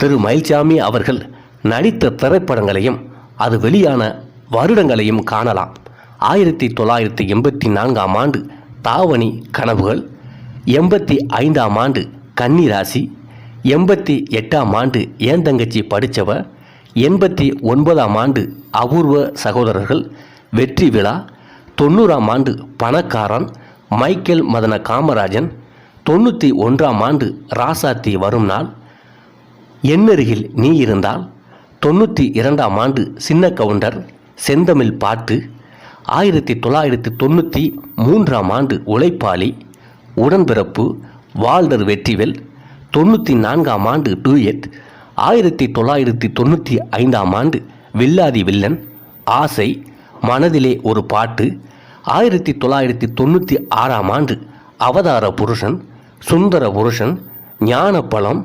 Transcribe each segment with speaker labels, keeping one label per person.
Speaker 1: திரு மயில்சாமி அவர்கள் நடித்த திரைப்படங்களையும் அது வெளியான வருடங்களையும் காணலாம். ஆயிரத்தி தொள்ளாயிரத்தி எண்பத்தி நான்காம் ஆண்டு தாவணி கனவுகள் எண்பத்தி ஐந்தாம் ஆண்டு கன்னிராசி எண்பத்தி எட்டாம் ஆண்டு ஏன் தங்கச்சி படித்தவ எண்பத்தி ஒன்பதாம் ஆண்டு அபூர்வ சகோதரர்கள் வெற்றி விழா தொண்ணூறாம் ஆண்டு பணக்காரன் மைக்கேல் மதன காமராஜன் தொண்ணூற்றி ஒன்றாம் ஆண்டு ராசாத்தி வரும் நாள் என்னருகில் நீ இருந்தால் தொண்ணூற்றி இரண்டாம் ஆண்டு சின்ன கவுண்டர் செந்தமிழ் பாட்டு ஆயிரத்தி தொள்ளாயிரத்தி தொண்ணூற்றி மூன்றாம் ஆண்டு உழைப்பாளி உடன்பிறப்பு வால்டர் வெற்றிவேல் தொண்ணூற்றி நான்காம் ஆண்டு டூயட் ஆயிரத்தி தொள்ளாயிரத்தி தொண்ணூற்றி ஐந்தாம் ஆண்டு வில்லாதி வில்லன் ஆசை மனதிலே ஒரு பாட்டு ஆயிரத்தி தொள்ளாயிரத்தி தொண்ணூற்றி ஆறாம் ஆண்டு Avathara Purushan Sundara Purushan Gnanapazham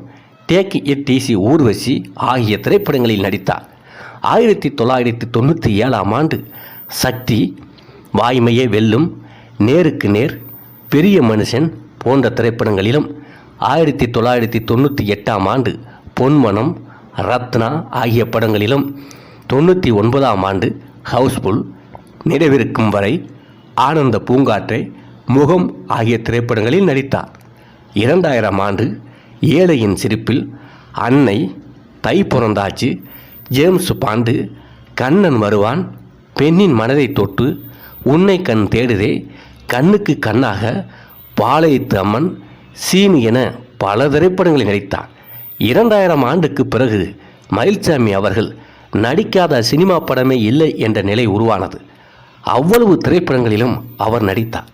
Speaker 1: take it easy Urvashi ஆகிய திரைப்படங்களில் நடித்தார். ஆயிரத்தி தொள்ளாயிரத்தி தொண்ணூற்றி ஏழாம் ஆண்டு சக்தி வாய்மையே வெல்லும் நேருக்கு நேர் பெரிய மனுஷன் போன்ற திரைப்படங்களிலும் ஆயிரத்தி தொள்ளாயிரத்தி தொண்ணூற்றி எட்டாம் ஆண்டு பொன்மனம் ரத்னா ஆகிய படங்களிலும் தொண்ணூற்றி ஒன்பதாம் ஆண்டு ஹவுஸ்ஃபுல் நினைவிருக்கும் வரை ஆனந்த பூங்காற்றை முகம் ஆகிய திரைப்படங்களில் நடித்தார். இரண்டாயிரம் ஆண்டு ஏழையின் சிரிப்பில் அன்னை தை பிறந்தாச்சு. ஜேம்ஸ் பாண்டு கண்ணன் வருவான். பெண்ணின் மனதை தொட்டு உன்னை கண் தேடுதே. கண்ணுக்கு கண்ணாக பாளையத்து அம்மன் சீனு என பல திரைப்படங்களில் நடித்தார். இரண்டாயிரம் ஆண்டுக்கு பிறகு மயில்சாமி அவர்கள் நடிக்காத சினிமா படமே இல்லை என்ற நிலை உருவானது. அவ்வளவு திரைப்படங்களிலும் அவர் நடித்தார்.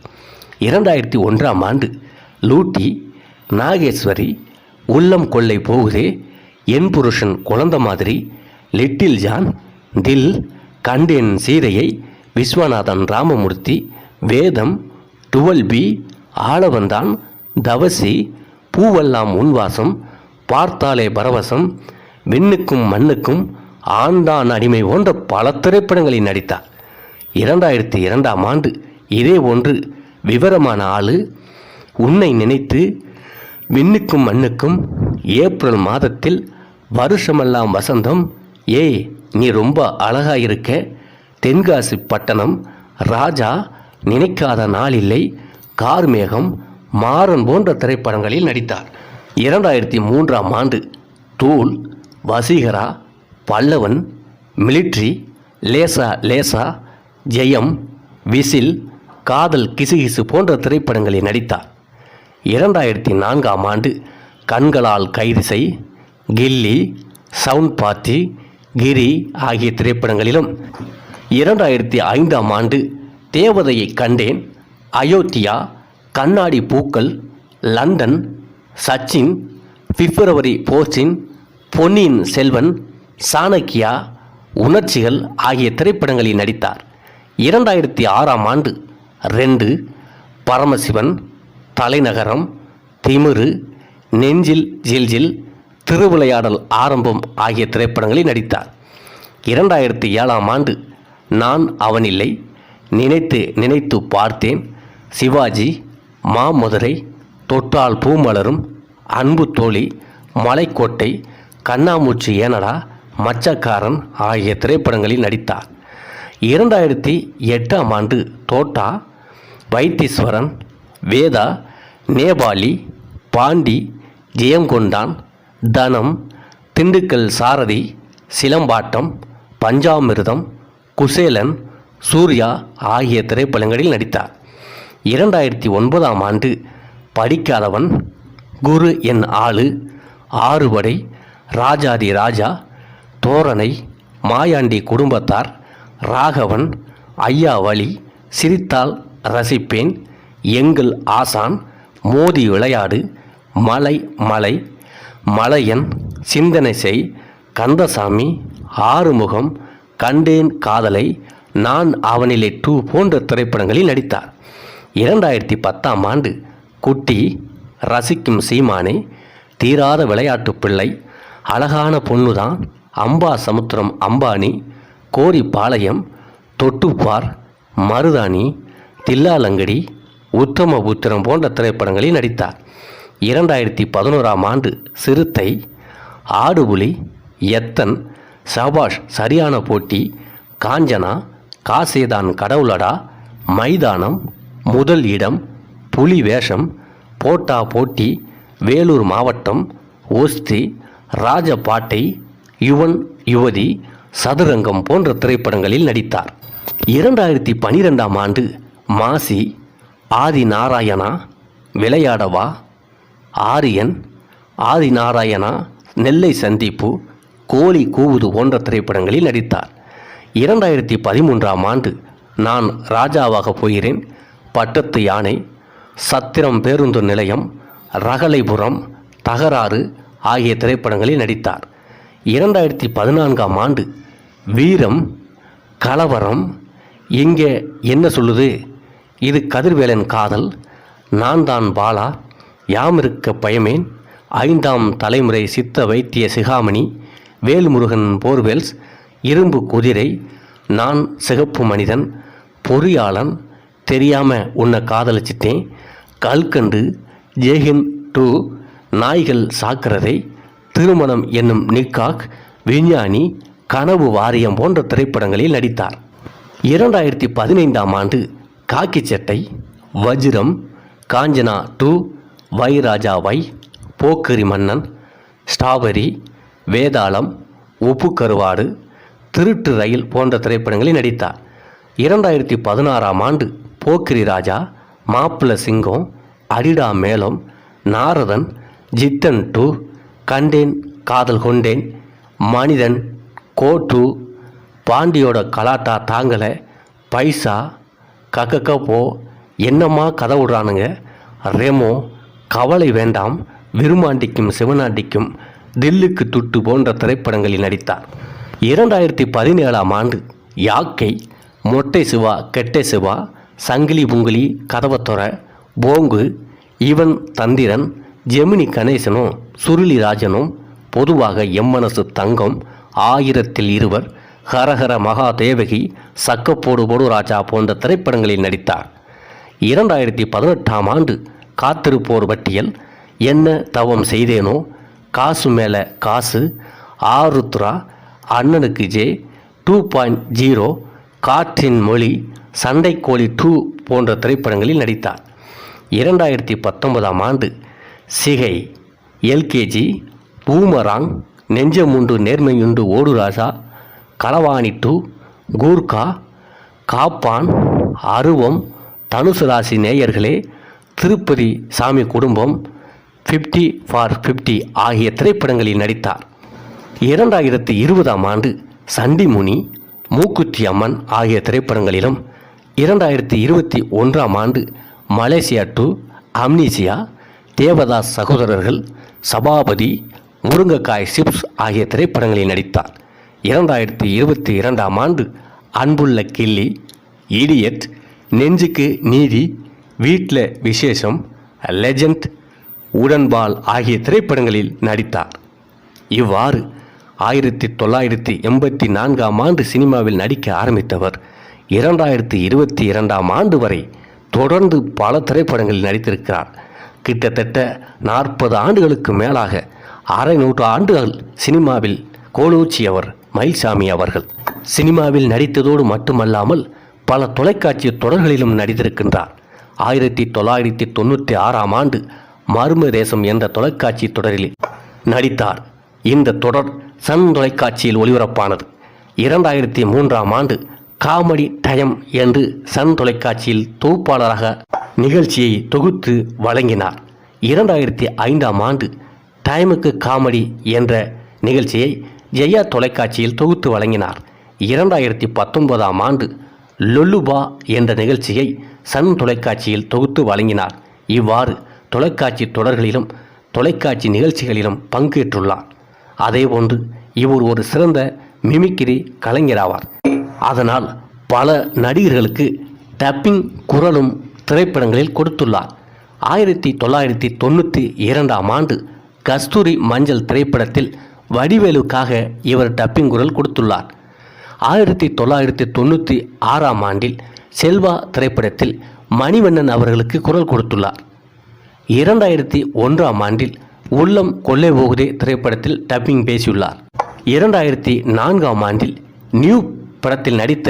Speaker 1: இரண்டாயிரத்தி ஒன்றாம் ஆண்டு லூட்டி நாகேஸ்வரி உள்ளம் கொள்ளை போகுதே? என் புருஷன் குழந்த மாதிரி லிட்டில் ஜான் தில் கண்டேன் சீதையை விஸ்வநாதன் ராமமூர்த்தி வேதம் டுவல் பி ஆளவந்தான் தவசி பூவெல்லாம் உன்வாசம் பார்த்தாலே பரவசம் விண்ணுக்கும் மண்ணுக்கும் ஆண்டான் அடிமை போன்ற பல திரைப்படங்களில் நடித்தார். இரண்டாயிரத்தி இரண்டாம் ஆண்டு இதே ஒன்று விவரமான ஆளு உன்னை நினைத்து விண்ணுக்கும் மண்ணுக்கும் ஏப்ரல் மாதத்தில் வருஷமெல்லாம் வசந்தம். ஏய் நீ ரொம்ப அழகா இருக்க. தென்காசி பட்டணம். ராஜா நினைக்காத நாளில்லை. கார்மேகம் மாறன் போன்ற திரைப்படங்களில் நடித்தார். இரண்டாயிரத்தி மூன்றாம் ஆண்டு தூள் வசீகரா பல்லவன் மிலிட்ரி லேசா லேசா ஜெயம் விசில் காதல் கிசுகிசு போன்ற திரைப்படங்களில் நடித்தார். இரண்டாயிரத்தி நான்காம் ஆண்டு கண்களால் கைது செய் கில்லி சவுண்ட் பாத்தி கிரி ஆகிய திரைப்படங்களிலும் இரண்டாயிரத்தி ஐந்தாம் ஆண்டு தேவதையை கண்டேன். அயோத்தியா கண்ணாடி பூக்கள் லண்டன் சச்சின் பிப்ரவரி போஸ்டின் பொன்னியின் செல்வன் சாணக்கியா உணர்ச்சிகள் ஆகிய திரைப்படங்களில் நடித்தார். இரண்டாயிரத்தி ஆறாம் ஆண்டு ரெண்டு பரமசிவன் தலைநகரம் திமிரு நெஞ்சில் ஜில்ஜில் திருவிளையாடல் ஆரம்பம் ஆகிய திரைப்படங்களில் நடித்தார். இரண்டாயிரத்தி ஏழாம் ஆண்டு நான் அவனில்லை நினைத்து நினைத்து பார்த்தேன். சிவாஜி மாமதுரை தொட்டால் பூமலரும் அன்பு தோழி மலைக்கோட்டை கண்ணாமூச்சி ஏனடா மச்சக்காரன் ஆகிய திரைப்படங்களில் நடித்தார். இரண்டாயிரத்தி எட்டாம் ஆண்டு தோட்டா வைத்தீஸ்வரன் வேதா நேபாளி பாண்டி ஜெயங்கொண்டான் தனம் திண்டுக்கல் சாரதி சிலம்பாட்டம் பஞ்சாமிர்தம் குசேலன் சூர்யா ஆகிய திரைப்படங்களில் நடித்தார். இரண்டாயிரத்தி ஒன்பதாம் ஆண்டு படிக்காதவன் குரு என் ஆளு ஆறுபடை ராஜாதி ராஜா தோரணை மாயாண்டி குடும்பத்தார் ராகவன் ஐயா வழி சிரித்தால் ரசிப்பேன் எங்கள் ஆசான் மோதி விளையாடு மலை மலை மலையன் சிந்தனை செய் கந்தசாமி ஆறுமுகம் கண்டேன் காதலை நான் அவனிலே டூ போன்ற திரைப்படங்களில் நடித்தார். இரண்டாயிரத்தி பத்தாம் ஆண்டு குட்டி ரசிக்கும் சீமானே தீராத விளையாட்டு பிள்ளை அழகான பொண்ணுதான் அம்பா சமுத்திரம் அம்பானி கோரிப்பாளையம் தொட்டுப்பார் மருதாணி தில்லாலங்கடி உத்தமபுத்திரம் போன்ற திரைப்படங்களில் நடித்தார். இரண்டாயிரத்தி பதினோராம் ஆண்டு சிறுத்தை ஆடுபுலி எத்தன் சபாஷ் சரியான போட்டி காஞ்சனா காசேதான் கடவுளடா மைதானம் முதல் இடம் புலி வேஷம் போட்டா போட்டி வேலூர் மாவட்டம் ஒஸ்தி ராஜபாட்டை யுவன் யுவதி சதுரங்கம் போன்ற திரைப்படங்களில் நடித்தார். இரண்டாயிரத்தி பனிரெண்டாம் ஆண்டு மாசி ஆதி நாராயணா விளையாடவா? ஆரியன் ஆதி நாராயணா நெல்லை சந்திப்பு கோழி கூவுது போன்ற திரைப்படங்களில் நடித்தார். இரண்டாயிரத்தி பதிமூன்றாம் ஆண்டு நான் ராஜாவாக போகிறேன். பட்டத்து யானை சத்திரம் பேருந்து நிலையம் ரகலைபுரம் தகராறு ஆகிய திரைப்படங்களில் நடித்தார். இரண்டாயிரத்தி பதினான்காம் ஆண்டு வீரம் கலவரம் இங்கே என்ன சொல்லுது? இது கதிர்வேலன் காதல். நான் தான் பாலா யாமிருக்க பயமேன். ஐந்தாம் தலைமுறை சித்த வைத்திய சிகாமணி வேல்முருகன் போர்வெல்ஸ் இரும்பு குதிரை நான் சிகப்பு மனிதன் பொறியாளன். தெரியாம உன்னை காதலிச்சிட்டேன். கல்கண்டு ஜெஹின் டூ நாய்கள் சாக்கிறதை திருமணம் என்னும் நிக்காக் விஞ்ஞானி கனவு வாரியம் போன்ற திரைப்படங்களில் நடித்தார். இரண்டாயிரத்தி பதினைந்தாம் ஆண்டு காக்கி சட்டை வஜ்ரம் காஞ்சனா டூ வை ராஜா வை போக்கரி மன்னன் ஸ்ட்ராபெரி வேதாளம் உப்பு கருவாடு திருட்டு ரயில் போன்ற திரைப்படங்களில் நடித்தார். இரண்டாயிரத்தி பதினாறாம் ஆண்டு போக்கிரி ராஜா மாப்பிள்ள சிங்கம் அடிடா மேளம் நாரதன் ஜித்தன் டூ கண்டேன் காதல் கொண்டேன் மனிதன் கோட்டு பாண்டியோட கலாட்டா தாங்கலை பைசா கக்கக்க போ என்னம்மா கதை விடுறானுங்க? ரெமோ கவலை வேண்டாம் விருமாண்டிக்கும் சிவனாண்டிக்கும் தில்லுக்கு துட்டு போன்ற திரைப்படங்களில் நடித்தார். இரண்டாயிரத்தி பதினேழாம் ஆண்டு யாக்கை மொட்டை சிவா கெட்டை சிவா சங்கிலி புங்கிலி கதவத்தொர போங்கு இவன் தந்திரன் ஜெமினி கணேசனும் சுருளி ராஜனும் பொதுவாக எம்மனசு தங்கம் ஆயிரத்தில் இருவர் ஹரஹர மகா தேவகி சக்கப்போடு போடு ராஜா போன்ற திரைப்படங்களில் நடித்தார். இரண்டாயிரத்தி பதினெட்டாம் ஆண்டு காத்திருப்போர் பட்டியல் என்ன தவம் செய்தேனோ காசு மேலே காசு ஆருத்ரா அண்ணனுக்கு ஜே டூ பாயிண்ட் ஜீரோ காற்றின் மொழி சண்டைக்கோழி டூ போன்ற திரைப்படங்களில் நடித்தார். இரண்டாயிரத்தி பத்தொன்பதாம் ஆண்டு சிகை எல்கேஜி பூமராங் நெஞ்சமுண்டு நேர்மையுண்டு ஓடு ராஜா களவாணிட்டு டூ கூர்கா காப்பான் அருவம் தனுசு ராசி நேயர்களே திருப்பதி சாமி குடும்பம் ஃபிஃப்டி ஃபார் ஃபிஃப்டி ஆகிய திரைப்படங்களில் நடித்தார். இரண்டாயிரத்தி இருபதாம் ஆண்டு சண்டிமுனி மூக்குத்தி அம்மன் ஆகிய திரைப்படங்களிலும் இரண்டாயிரத்தி இருபத்தி ஒன்றாம் ஆண்டு மலேசியா டு அம்னீசியா தேவதாஸ் சகோதரர்கள் சபாபதி முருங்கக்காய் சிப்ஸ் ஆகிய திரைப்படங்களில் நடித்தார். இரண்டாயிரத்தி இருபத்தி இரண்டாம் ஆண்டு அன்புள்ள கில்லி இடியட் நெஞ்சுக்கு நீதி வீட்டில் விசேஷம் லெஜண்ட் உடன்பால் ஆகிய திரைப்படங்களில் நடித்தார். இவ்வாறு ஆயிரத்தி தொள்ளாயிரத்தி எண்பத்தி நான்காம் ஆண்டு சினிமாவில் நடிக்க ஆரம்பித்தவர். இரண்டாயிரத்தி இருபத்தி இரண்டாம் ஆண்டு வரை தொடர்ந்து பல திரைப்படங்களில் நடித்திருக்கிறார். கிட்டத்தட்ட நாற்பது ஆண்டுகளுக்கு மேலாக அரை நூற்று ஆண்டுகள் சினிமாவில் கோலூச்சியவர் மயில்சாமி அவர்கள் சினிமாவில் நடித்ததோடு மட்டுமல்லாமல் பல தொலைக்காட்சி தொடர்களிலும் நடித்திருக்கின்றார். ஆயிரத்தி தொள்ளாயிரத்தி தொண்ணூற்றி ஆறாம் ஆண்டு மர்ம தேசம் என்ற தொலைக்காட்சி தொடரில் நடித்தார். இந்த தொடர் சன் தொலைக்காட்சியில் ஒளிபரப்பானது. இரண்டாயிரத்தி மூன்றாம் ஆண்டு காமெடி டயம் என்று சன் தொலைக்காட்சியில் தொகுப்பாளராக நிகழ்ச்சியை தொகுத்து வழங்கினார். இரண்டாயிரத்தி ஐந்தாம் ஆண்டு டைமுக்கு காமெடி என்ற நிகழ்ச்சியை ஜெயா தொலைக்காட்சியில் தொகுத்து வழங்கினார். இரண்டாயிரத்தி பத்தொன்பதாம் ஆண்டு லொல்லுபா என்ற நிகழ்ச்சியை சன் தொலைக்காட்சியில் தொகுத்து வழங்கினார். இவ்வாறு தொலைக்காட்சி தொடர்களிலும் தொலைக்காட்சி நிகழ்ச்சிகளிலும் பங்கேற்றுள்ளார். அதேபோன்று இவர் ஒரு சிறந்த மிமிக்கிரி கலைஞராவார். அதனால் பல நடிகர்களுக்கு டப்பிங் குரலும் திரைப்படங்களில் கொடுத்துள்ளார். ஆயிரத்தி தொள்ளாயிரத்தி தொண்ணூற்றி இரண்டாம் ஆண்டு கஸ்தூரி மஞ்சள் திரைப்படத்தில் வடிவேலுக்காக இவர் டப்பிங் குரல் கொடுத்துள்ளார். ஆயிரத்தி தொள்ளாயிரத்தி தொண்ணூற்றி ஆறாம் ஆண்டில் செல்வா திரைப்படத்தில் மணிவண்ணன் அவர்களுக்கு குரல் கொடுத்துள்ளார். இரண்டாயிரத்தி ஒன்றாம் ஆண்டில் உள்ளம் கொள்ளை போகுதே திரைப்படத்தில் டப்பிங் பேசியுள்ளார். இரண்டாயிரத்தி நான்காம் ஆண்டில் நியூ படத்தில் நடித்த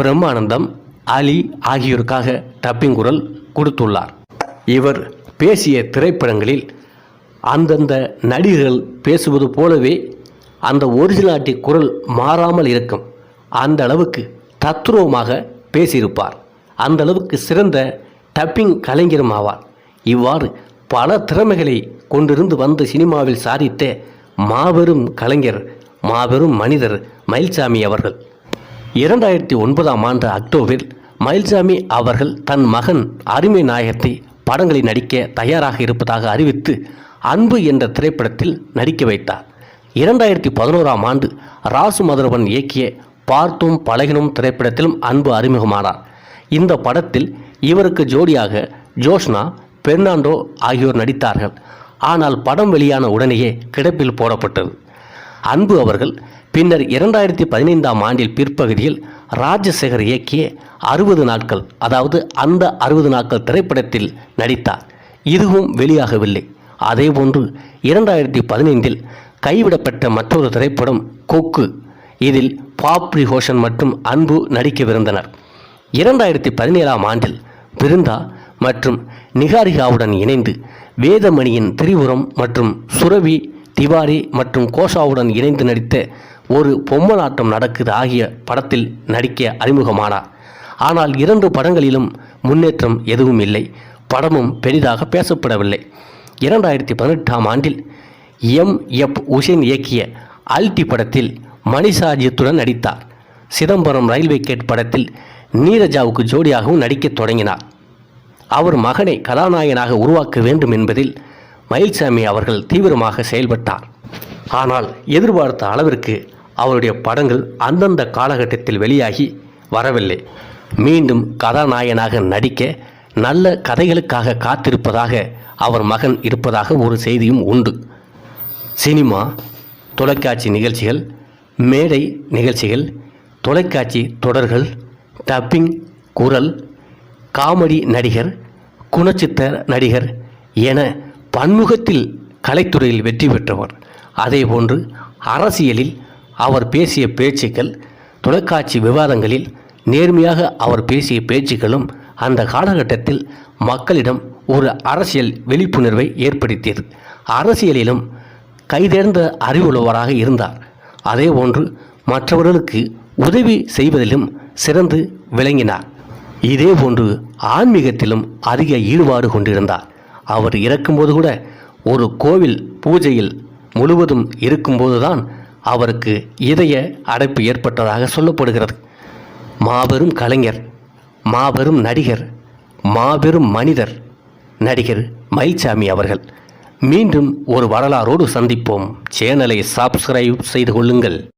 Speaker 1: பிரம்மானந்தம் அலி ஆகியோருக்காக டப்பிங் குரல் கொடுத்துள்ளார். இவர் பேசிய திரைப்படங்களில் அந்தந்த நடிகர்கள் பேசுவது போலவே அந்த ஒரிஜினாலிட்டி குரல் மாறாமல் இருக்கும். அந்த அளவுக்கு தத்ரூபமாக பேசியிருப்பார். அந்த அளவுக்கு சிறந்த டப்பிங் கலைஞரும் ஆவார். இவ்வாறு பல திறமைகளை கொண்டிருந்து வந்த சினிமாவில் சாதித்த மாபெரும் கலைஞர் மாபெரும் மனிதர் மயில்சாமி அவர்கள். இரண்டாயிரத்தி ஒன்பதாம் ஆண்டு அக்டோபரில் மயில்சாமி அவர்கள் தன் மகன் அருமை நாயகத்தை படங்களில் நடிக்க தயாராக இருப்பதாக அறிவித்து அன்பு என்ற திரைப்படத்தில் நடிக்க வைத்தார். இரண்டாயிரத்தி பதினோராம் ஆண்டு ராசு மதுரவன் இயக்கிய பார்த்தும் பழகினும் திரைப்படத்திலும் அன்பு அறிமுகமானார். இந்த படத்தில் இவருக்கு ஜோடியாக ஜோஷ்னா பெர்னாண்டோ ஆகியோர் நடித்தார்கள். ஆனால் படம் வெளியான உடனேயே கிடப்பில் போடப்பட்டது. அன்பு அவர்கள் பின்னர் இரண்டாயிரத்தி பதினைந்தாம் ஆண்டில் பிற்பகுதியில் ராஜசேகர் இயக்கிய அறுபது நாட்கள் அதாவது அந்த அறுபது நாட்கள் திரைப்படத்தில் நடித்தார். இதுவும் வெளியாகவில்லை. அதேபோன்று இரண்டாயிரத்தி பதினைந்தில் கைவிடப்பட்ட மற்றொரு திரைப்படம் கொக்கு. இதில் பாப்ரி ஹோஷன் மற்றும் அன்பு நடிக்கவிருந்தனர். இரண்டாயிரத்தி பதினேழாம் ஆண்டில் பிருந்தா மற்றும் நிகாரிகாவுடன் இணைந்து வேதமணியின் திரிபுரம் மற்றும் சுரவி திவாரி மற்றும் கோஷாவுடன் இணைந்து நடித்த ஒரு பொம்மலாட்டம் நடக்குது ஆகிய படத்தில் நடிக்க அறிமுகமானார் ஆனால் இரண்டு படங்களிலும் முன்னேற்றம் எதுவும் இல்லை. படமும் பெரிதாக பேசப்படவில்லை. இரண்டாயிரத்தி பதினெட்டாம் ஆண்டில் எம். எப். உசேன் இயக்கிய அல்டி படத்தில் மணிஷாஜித்துடன் நடித்தார். சிதம்பரம் ரயில்வே கேட் படத்தில் நீரஜாவுக்கு ஜோடியாகவும் நடிக்கத் தொடங்கினார். அவர் மகனை கதாநாயகனாக உருவாக்க வேண்டும் என்பதில் மயில்சாமி அவர்கள் தீவிரமாக செயல்பட்டார். ஆனால் எதிர்பார்த்த அளவிற்கு அவருடைய படங்கள் அந்தந்த காலகட்டத்தில் வெளியாகி வரவில்லை. மீண்டும் கதாநாயகனாக நடிக்க நல்ல கதைகளுக்காக காத்திருப்பதாக அவர் மகன் இருப்பதாக ஒரு செய்தியும் உண்டு. சினிமா தொலைக்காட்சி நிகழ்ச்சிகள் மேடை நிகழ்ச்சிகள் தொலைக்காட்சி தொடர்கள் டப்பிங் குரல் காமெடி நடிகர் குணச்சித்திர நடிகர் என பன்முகத்தில் கலைத்துறையில் வெற்றி பெற்றவர். அதேபோன்று அரசியலில் அவர் பேசிய பேச்சுக்கள் தொலைக்காட்சி விவாதங்களில் நேர்மையாக அவர் பேசிய பேச்சுக்களும் அந்த காலகட்டத்தில் மக்களிடம் ஒரு அரசியல் விழிப்புணர்வை ஏற்படுத்தியது. அரசியலிலும் கைதேர்ந்த அறிவுள்ளவராக இருந்தார். அதே போன்று மற்றவர்களுக்கு உதவி செய்வதிலும் சிறந்து விளங்கினார். இதே போன்று ஆன்மீகத்திலும் அதிக ஈடுபாடு கொண்டிருந்தார். அவர் இறக்கும்போது கூட ஒரு கோவில் பூஜையில் முழுவதும் இருக்கும்போதுதான் அவருக்கு இதய அடைப்பு ஏற்பட்டதாக சொல்லப்படுகிறது. மாபெரும் கலைஞர் மாபெரும் நடிகர் மாபெரும் மனிதர் நடிகர் மயில்சாமி அவர்கள். மீண்டும் ஒரு வரலாறோடு சந்திப்போம். சேனலை சப்ஸ்கிரைப் செய்து கொள்ளுங்கள்.